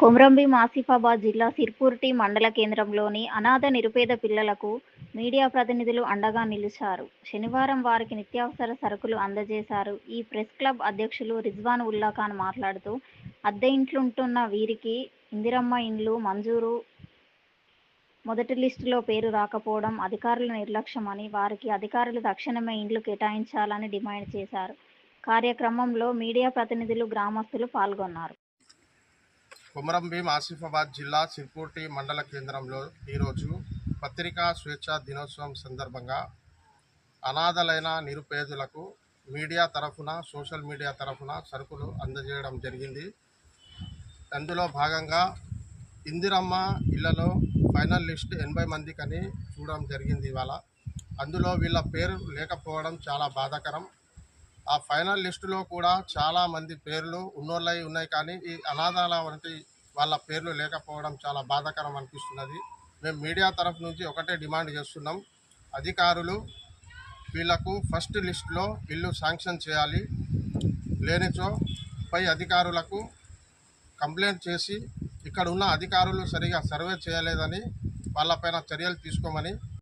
కొమ్రంభీం ఆసిఫాబాద్ జిల్లా సిర్పూర్టి మండల కేంద్రంలోని అనాథ నిరుపేద పిల్లలకు మీడియా ప్రతినిధులు అండగా నిలిచారు. శనివారం వారికి నిత్యావసర సరుకులు అందజేశారు. ఈ ప్రెస్ క్లబ్ అధ్యక్షులు రిజ్వాన్ ఉల్లా ఖాన్ మాట్లాడుతూ అద్దె ఇంట్లుంటున్న వీరికి ఇందిరమ్మ ఇండ్లు మంజూరు మొదటి లిస్టులో పేరు రాకపోవడం అధికారుల నిర్లక్ష్యమని వారికి అధికారులు తక్షణమే ఇండ్లు కేటాయించాలని డిమాండ్ చేశారు. కార్యక్రమంలో మీడియా ప్రతినిధులు గ్రామస్తులు పాల్గొన్నారు. కుమరం భీం ఆసిఫాబాద్ జిల్లా సిర్పూర్టి మండల కేంద్రంలో ఈరోజు పత్రికా స్వేచ్ఛ దినోత్సవం సందర్భంగా అనాథలైన నిరుపేదలకు మీడియా తరఫున సోషల్ మీడియా తరఫున సరుకులు అందజేయడం జరిగింది. అందులో భాగంగా ఇందిరమ్మ ఇళ్ళలో ఫైనల్ లిస్ట్ ఎనభై మందికని చూడడం జరిగింది ఇవాళ. అందులో వీళ్ళ పేరు లేకపోవడం చాలా బాధాకరం. ఆ ఫైనల్ లిస్టులో కూడా చాలా మంది పేర్లు ఉన్నోళ్ళై ఉన్నాయి కానీ ఈ అనాథాల వంటి వాళ్ళ పేర్లు లేకపోవడం చాలా బాధాకరం అనిపిస్తున్నది. మేము మీడియా తరఫు నుంచి ఒకటే డిమాండ్ చేస్తున్నాం. అధికారులు వీళ్ళకు ఫస్ట్ లిస్టులో ఇల్లు శాంక్షన్ చేయాలి. లేనిచో పై అధికారులకు కంప్లైంట్ చేసి ఇక్కడ ఉన్న అధికారులు సరిగా సర్వే చేయలేదని వాళ్ళపైన చర్యలు తీసుకోమని